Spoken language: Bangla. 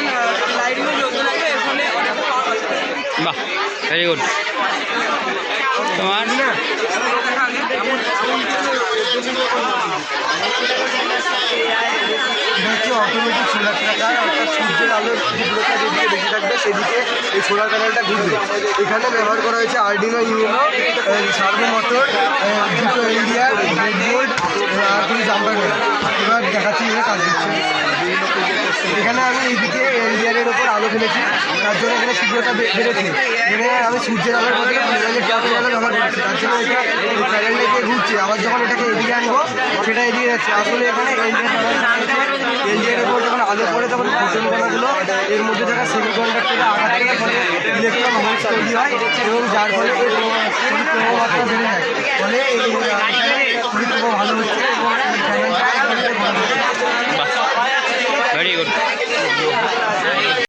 এখন লাইটিংয়ের লোকজন আছে বাহ ভেরি গুড তোমার? সূর্যের থাকবে সেদিকে এই সোলার এখানে ব্যবহার করা হয়েছে আর্ডিনো ইউনো সার্ভো মোটর দুটো ইন্ডিয়ার বোর্ড আর তুমি এবার দেখাচ্ছি কাজ এখানে আমি এইদিকে এলডিআরের ওপর আলো ফেলেছি। তার জন্য এখানে বে- বেড়েছে। এখানে আমি সূর্যের আলোর ট্রাকের আলো ঘুরছে। আবার যখন এটাকে এদিকে আনব, সেটা এদিকে যাচ্ছে। আসলে এখানে এলডিআর এলডিআর উপর যখন আলো পড়ে, তখন কণাগুলো এর মধ্যে থাকা সেমি কন্ডাক্টরে আঘাত করে ফলে ইলেকট্রন হোলস তৈরি হয় এবং যার ফলে ফলে এই